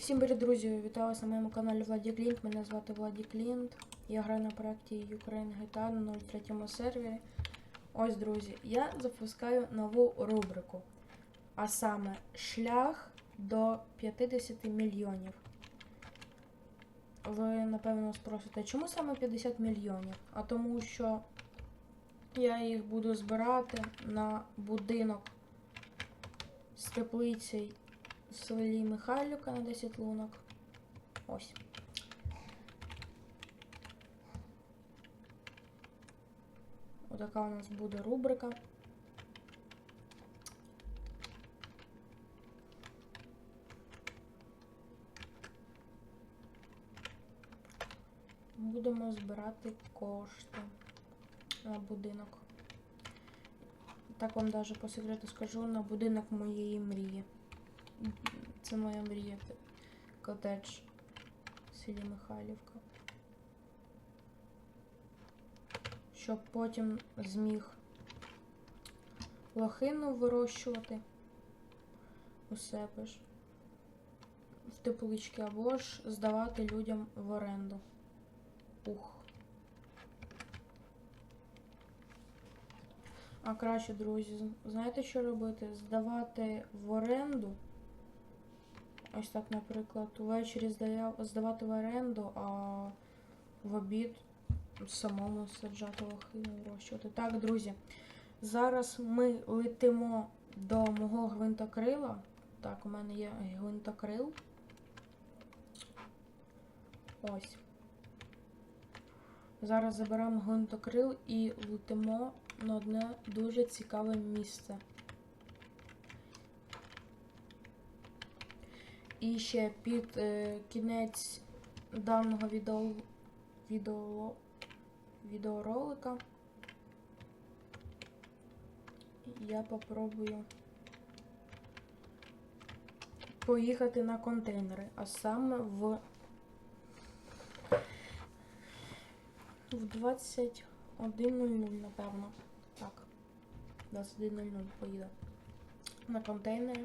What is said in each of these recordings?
всім привіт, друзі! Вітаю вас на моєму каналі Владі Клінт. Мене звати Владі Клінт. Я граю на проєкті Ukraine GTA на 03 сервері. Ось, друзі, я запускаю нову рубрику. А саме шлях до 50 мільйонів. Ви, напевно, спросите, чому саме 50 мільйонів? А тому що я їх буду збирати на будинок з теплицею в селі Михайлівка на 10 лунок. Ось. Отака у нас буде рубрика. Будемо збирати кошти на будинок. Так вам даже по секрету скажу на будинок моєї мрії. Це моя мрія. Котедж в селі Михайлівка. Щоб потім зміг лохину вирощувати у себе ж в теплички або ж здавати людям в оренду. Ух. А краще, друзі, знаєте, що робити? Здавати в оренду. Ось так, наприклад, увечері здавати в оренду, а в обід самому саджати лохину вирощувати. Так, друзі, зараз ми летимо до мого гвинтокрила. Так, у мене є гвинтокрил. Ось. Зараз заберемо гвинтокрил і летимо на одне дуже цікаве місце. І ще під е, кінець даного відео, відео, відеоролика я попробую поїхати на контейнери, а саме в в 21.00, напевно. Так. 21.00 поїду. На контейнери.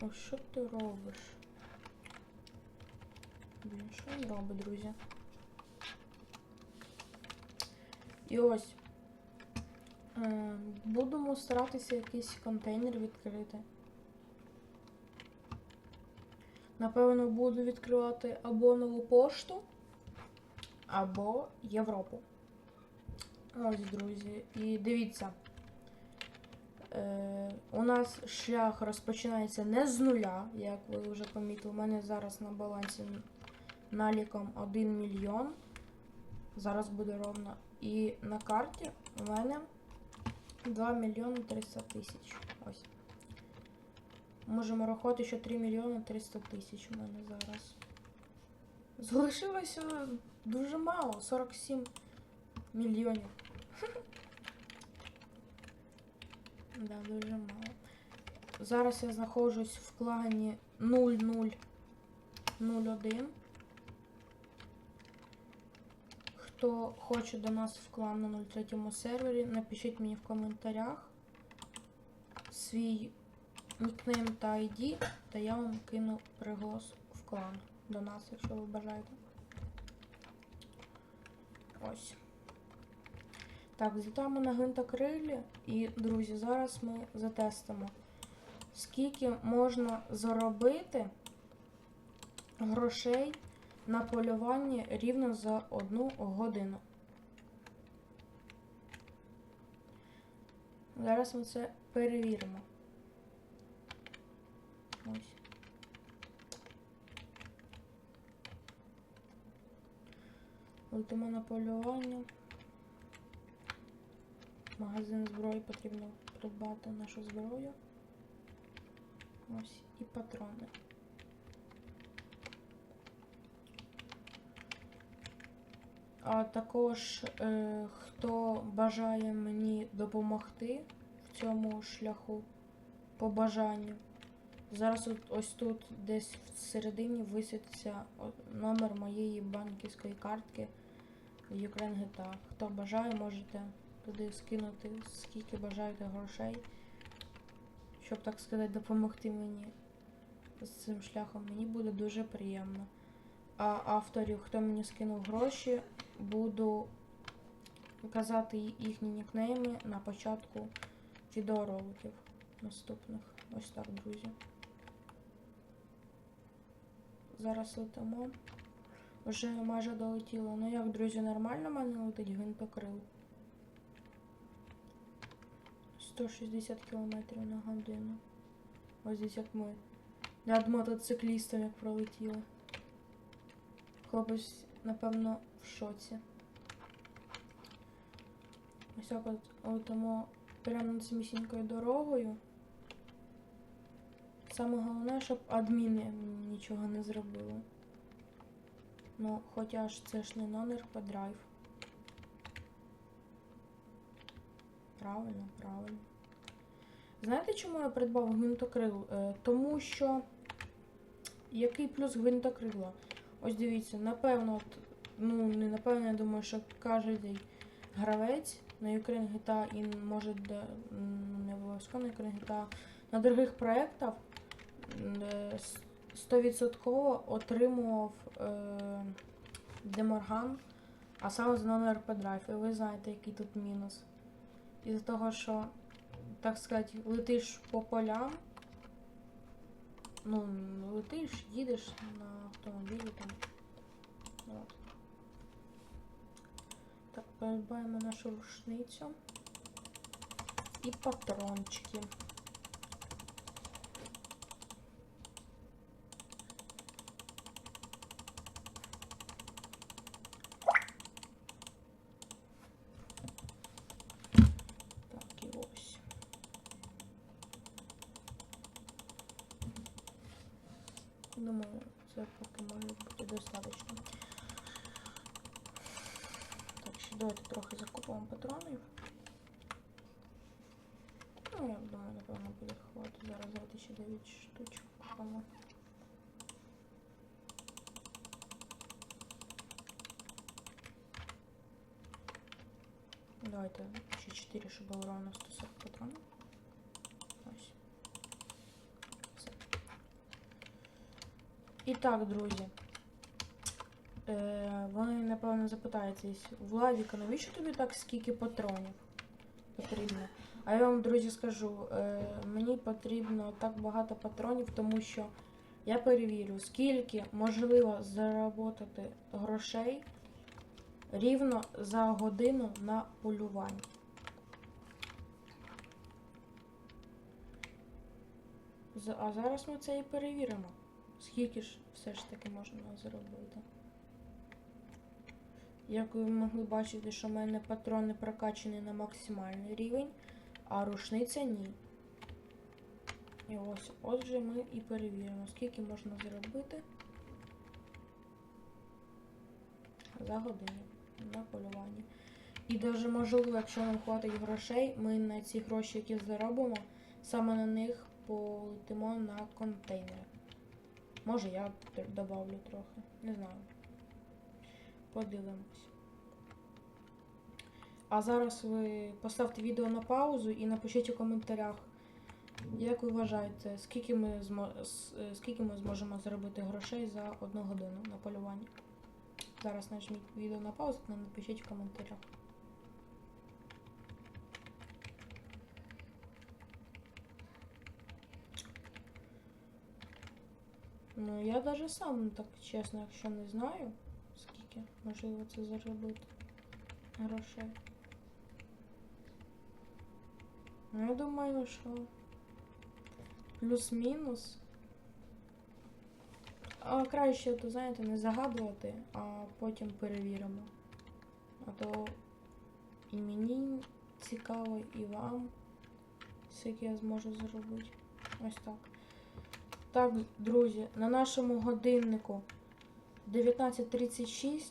О, що ти робиш? Блін, що він робить, друзі? І ось. Е, будемо старатися якийсь контейнер відкрити. Напевно, буду відкривати або нову пошту, або Європу. Ось, друзі. І дивіться. Е, у нас шлях розпочинається не з нуля, як ви вже помітили. У мене зараз на балансі наліком 1 мільйон. Зараз буде ровно. І на карті у мене 2 мільйони 300 тисяч. Ось. Можемо рахувати, що 3 мільйони 300 тисяч у мене зараз. Залишилося дуже мало, 47 мільйонів. Да, дуже мало. Зараз я знаходжусь в клані 0001. Хто хоче до нас в клан на 03 сервері, напишіть мені в коментарях свій нікнейм та ID, та я вам кину приголос в клан до нас, якщо ви бажаєте. Ось. Так, злітаємо на гвинтокрилі і, друзі, зараз ми затестимо, скільки можна заробити грошей на полюванні рівно за одну годину. Зараз ми це перевіримо. Ось. Летимо на полювання. Магазин зброї потрібно придбати нашу зброю. Ось і патрони. А також, е, хто бажає мені допомогти в цьому шляху по бажанню. Зараз от, ось тут десь всередині висвітиться о- номер моєї банківської картки Ukraine GTA. Хто бажає, можете туди скинути скільки бажаєте грошей, щоб, так сказати, допомогти мені з цим шляхом, мені буде дуже приємно. А авторів, хто мені скинув гроші, буду казати їхні нікнейми на початку відеороликів наступних. Ось так, друзі. Зараз летимо. Вже майже долетіло. Ну як, друзі, нормально в мене летить гвинтокрил? 160 км на годину. Ось десь як ми. Над мотоциклістом як пролетіло. Хлопець, напевно, в шоці. Ось так от летимо прямо над самісінькою дорогою. Саме головне, щоб адміни нічого не зробили. Ну, хоча ж це ж не номер по драйв. Правильно, правильно. Знаєте, чому я придбав гвинтокрил? Е, тому що який плюс гвинтокрила? Ось дивіться, напевно, от, ну не напевно, я думаю, що кожен гравець на Ukraine GTA і може не обов'язково на Ukraine GTA, на других проєктах е, 100% отримував е, Деморган, а саме з номер Драйв. І ви знаєте, який тут мінус. Із-за того, що, так сказати, летиш по полям. Ну, летиш, їдеш на автомобілі там. От. Так, придбаємо нашу рушницю. І патрончики. Це поки може бути достатньо. Так, ще давайте трохи закупимо патронів. Ну, я думаю, напевно, буде хватить. Зараз давайте ще 9 штучок купимо. Давайте ще 4, щоб було ровно 140 І так, друзі. Е, вони, напевно, запитаються, Владіка, навіщо тобі так скільки патронів потрібно? А я вам, друзі, скажу, е, мені потрібно так багато патронів, тому що я перевірю, скільки можливо заробити грошей рівно за годину на полюванні. А зараз ми це і перевіримо. Скільки ж все ж таки можна заробити. Як ви могли бачити, що в мене патрони прокачані на максимальний рівень, а рушниця ні. І ось, отже, ми і перевіримо, скільки можна заробити за годину на полюванні. І даже можливо, якщо нам хватить грошей, ми на ці гроші, які заробимо, саме на них полетимо на контейнери. Може я добавлю трохи. Не знаю. Подивимось. А зараз ви поставте відео на паузу і напишіть у коментарях, як ви вважаєте, скільки ми, змо... е, скільки ми зможемо заробити грошей за одну годину на полюванні. Зараз нажміть відео на паузу та напишіть в коментарях. Ну, я даже сам так чесно, якщо не знаю, скільки можливо це заробити грошей. Ну, я думаю, що плюс-мінус. А краще, то знаєте, не загадувати, а потім перевіримо. А то і мені цікаво, і вам, скільки я зможу зробити. Ось так. Так, друзі, на нашому годиннику 19.36.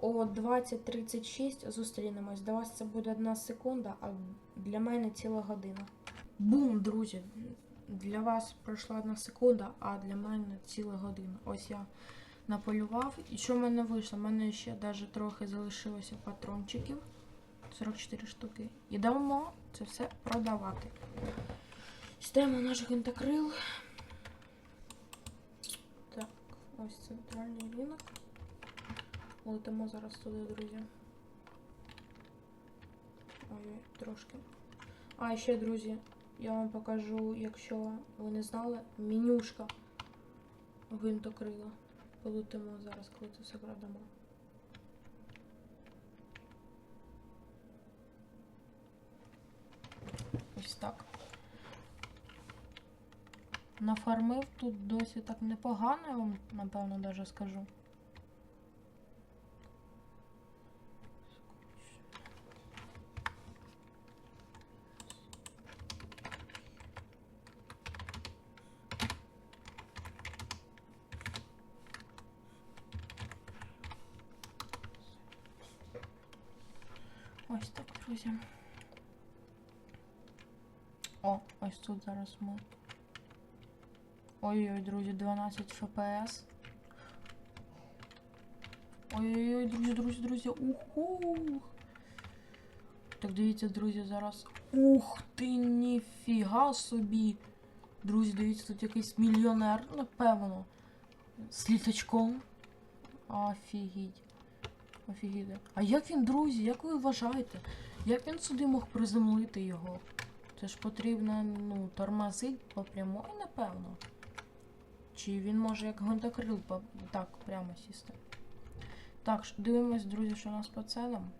О 20.36 зустрінемось. Для вас це буде одна секунда, а для мене ціла година. Бум, друзі! Для вас пройшла одна секунда, а для мене ціла година. Ось я наполював. І що в мене вийшло? У мене ще навіть трохи залишилося патрончиків. 44 штуки. Ідемо це все продавати. Стаємо наш гвинтокрил. ось центральний ринок. Летимо зараз туди, друзі. Ой, трошки. А, ще, друзі, я вам покажу, якщо ви не знали, менюшка гвинтокрила. Полетимо зараз, коли це все продамо. Ось так. Нафармив тут досі так непогано, я вам напевно даже скажу. Ось так, друзі. О, ось тут зараз ми. Ой-ой, друзі, 12 ФПС. Ой-ой-ой, друзі, друзі, друзі. Ух, ух. Так, дивіться, друзі, зараз. Ух ти, ніфіга собі. Друзі, дивіться, тут якийсь мільйонер, напевно. З літачком. Офігіть. Офігіть. А як він, друзі, як ви вважаєте? Як він сюди мог приземлити його? Це ж потрібно, ну, тормозить по прямой, напевно. Чи він може як гвинтокрил так прямо сісти? Так, дивимось, друзі, що у нас по ценам.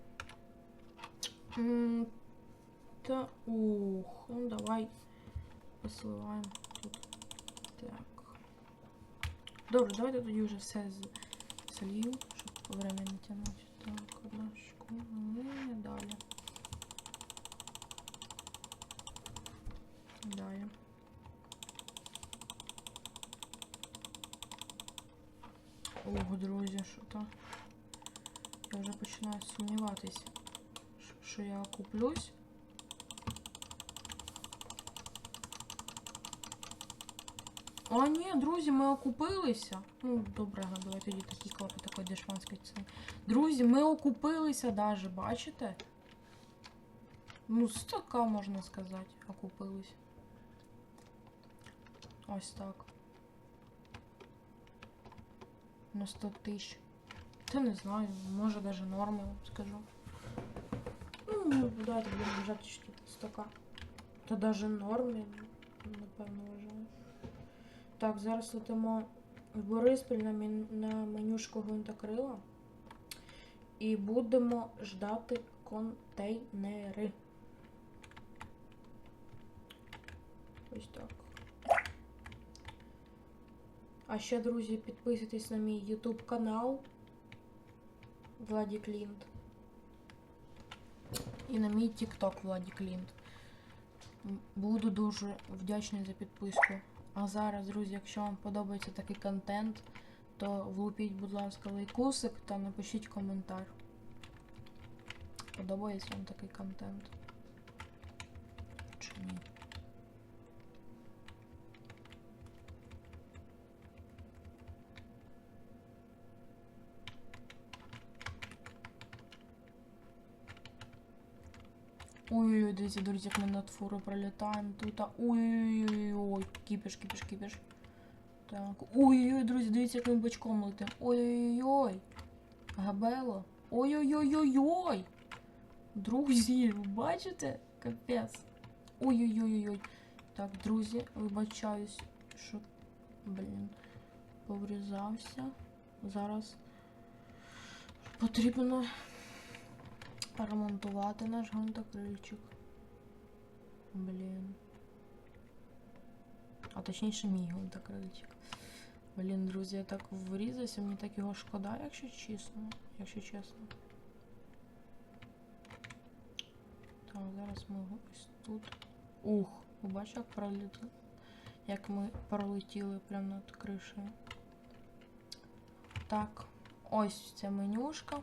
Та ух, ну давай посливаємо тут. Так. Добре, давайте тоді вже все солью, щоб время не тягнути. Так, одна школа, і далі. Далі. Ох, друзі, що то. Я вже починаю сумніватись, що- я куплюсь. А, ні, друзі, ми окупилися. Ну, добре, давай тоді такі клапи такої дешманської ціни. Друзі, ми окупилися даже, бачите? Ну, стака, можна сказати, окупились. Ось так. На 100 тисяч. Та не знаю, може даже норм, я вам скажу. Ну, давайте будемо тут стака. Та даже норм, я напевно вважаю. Так, зараз летимо в Бориспіль на, мен- на менюшку гвинтокрила. І будемо ждати контейнери. Ось так. А ще, друзі, підписуйтесь на мій YouTube канал Владі Клінт. І на мій TikTok Владі Клінт. Буду дуже вдячний за підписку. А зараз, друзі, якщо вам подобається такий контент, то влупіть, будь ласка, лайкусик та напишіть коментар. Подобається вам такий контент? Чи ні? Ой-ой-ой, дивіться, друзі, як ми над фуру пролітаємо тут. Ой-ой-ой, кіпіш, кіпіш, кіпіш. Так. Ой-ой-ой, друзі, дивіться, як ми бочком летимо. Ой-ой-ой. Габело. Ой-ой-ой-ой-ой. Друзі, ви бачите? Капець. Ой-ой-ой-ой. Так, друзі, вибачаюсь, що, блін, поврізався. Зараз потрібно ремонтувати наш гвинтокрильчик. Блін. А точніше мій гвинтокрильчик. Блін, друзі, я так врізався, мені так його шкода, якщо чесно. Якщо чесно. Так, зараз ми ось тут. Ух, ви як пролетіли? Як ми пролетіли прямо над кришею. Так, ось ця менюшка.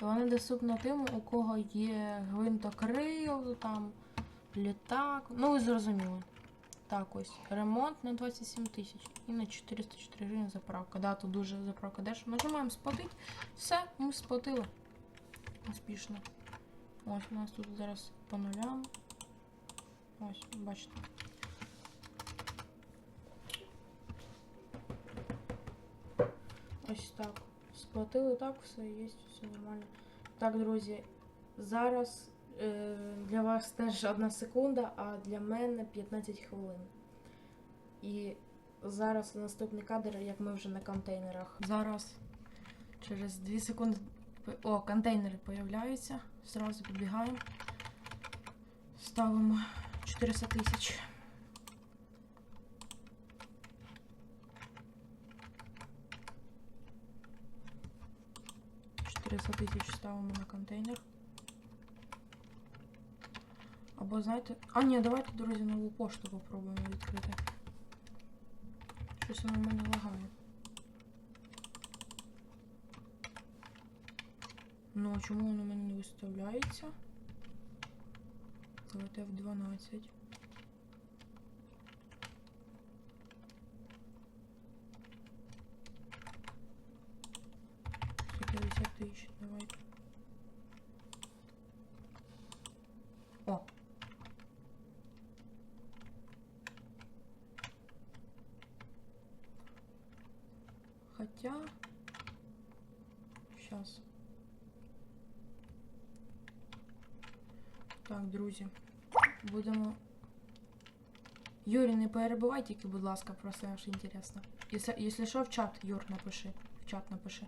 Вона доступна тим, у кого є гвинтокрил, там, літак. Ну, ви зрозуміли. Так, ось. Ремонт на 27 тисяч і на 404 гривень заправка. Да, тут дуже заправка дешево. Нажимаємо сплатить. Все, ми сплатили. Успішно. Ось у нас тут зараз по нулям. Ось, бачите. Ось так. Сплатили так, все є, все нормально. Так, друзі, зараз е, для вас теж одна секунда, а для мене 15 хвилин. І зараз наступний кадр, як ми вже на контейнерах. Зараз через 2 секунди. О, контейнери появляються. Зразу підбігаємо. Ставимо 400 тисяч. Чотириста тисяч ставимо на контейнер. Або знаєте. А, ні, давайте, друзі, нову пошту попробуємо відкрити. Щось воно в мене лагає. Ну, а чому воно в мене не виставляється? Давайте в 12. Сто п'ятдесят тисяч, давайте. О! Хотя... Сейчас. Так, друзі. Будемо. Юрі, не перебивай тільки, будь ласка, просто аж інтересно. Якщо що, в чат, Юр, напиши. В чат напиши.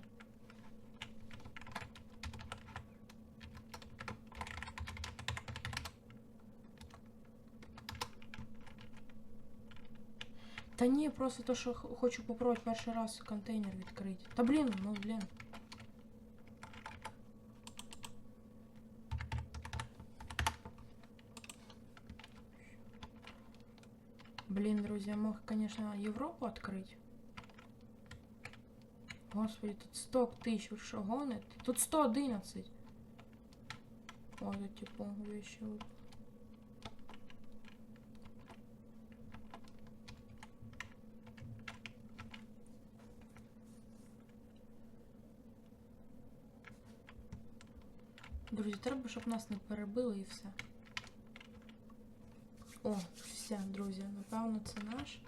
Та ні, просто то, що х- хочу попробувати перший раз контейнер відкрити. Та блін, ну блін. Блин, друзья, мог, конечно, Европу открыть. Господи, тут 100 тысяч, вы что, гоните? Тут 111. О, тут типа вещи. вот. треба, щоб нас не перебили і все. О, все, друзі, напевно, це наш.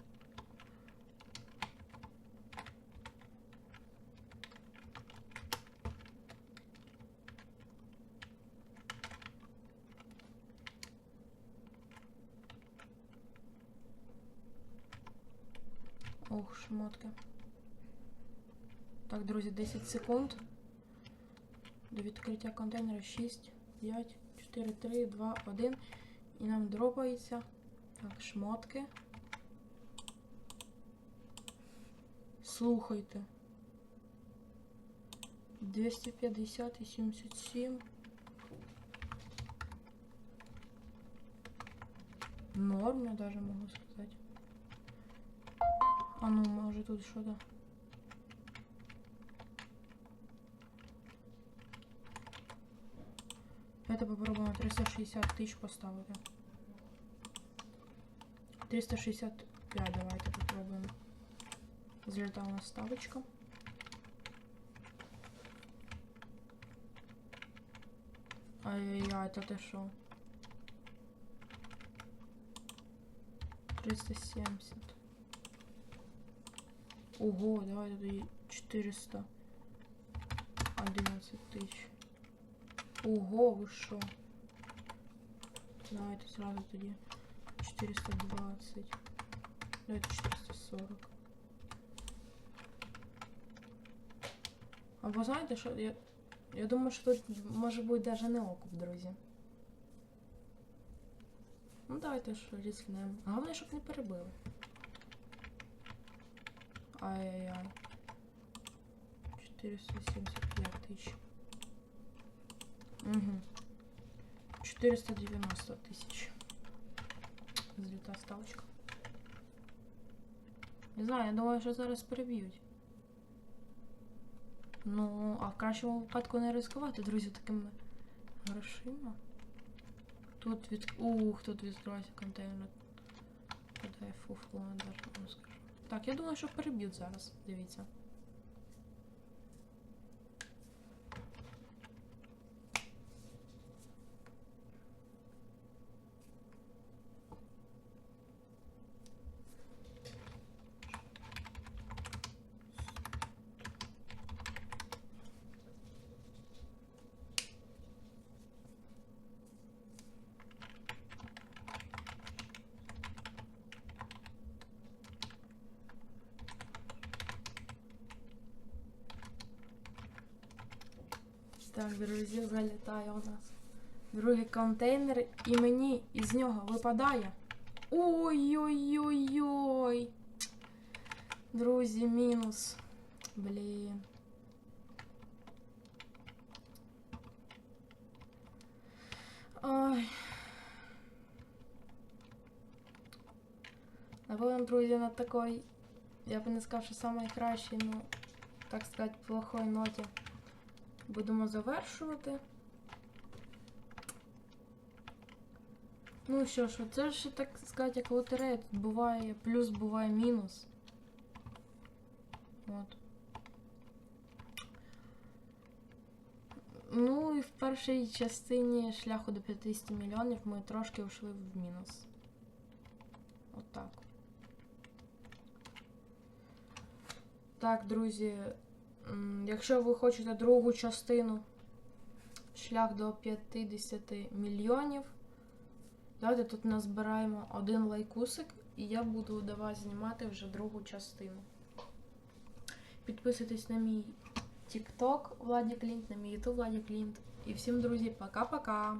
Ох, шмотки. Так, друзі, 10 секунд. До відкриття контейнера 6, 5, 4, 3, 2, 1. І нам дропається. Так, шмотки. Слухайте. 250 і 77. Норм, я даже могу сказать. А ну, может тут что-то. Это попробуем 360 тысяч поставить. 365 давайте попробуем. Залетала у нас ставочка. Ай-яй-яй, это ты шо? 370. Ого, давай тоді 400. 11 тисяч. Ого, ви що? Давайте сразу тоді 420. Давайте 440. Або знаєте, що я. Я думаю, що тут може бути даже не окуп, друзі. Ну давайте ж різкнемо. Головне, щоб не перебили. Ай-яй-яй. 475 тисяч. Угу. 490 тисяч. Зліта ставочка. Не знаю, я думаю, що зараз переб'ють. Ну, а в кращому випадку не ризикувати, друзі, такими грошима. Тут від... Ух, тут відкривається контейнер. Подай фуфло, навіть вам скажу. Так, я думаю, що переб'ють зараз. Дивіться. Так, друзі, залітає у нас. Другий контейнер, і мені із нього випадає. Ой-ой-ой-ой. Друзі, мінус. Блін. Ой. Напевно, друзі, на такой, я би не сказав, що найкращий, ну, так сказати, плохой ноті. Будемо завершувати. Ну що ж, це ж так сказати, як лотерея. Тут буває плюс, буває мінус. От. Ну і в першій частині шляху до 50 мільйонів ми трошки ушли в мінус. От так. Друзі, якщо ви хочете другу частину шлях до 50 мільйонів, давайте тут назбираємо один лайкусик, і я буду до вас знімати вже другу частину. Підписуйтесь на мій TikTok Владі Клінт, на мій YouTube Владі Клінт. І всім, друзі, пока-пока!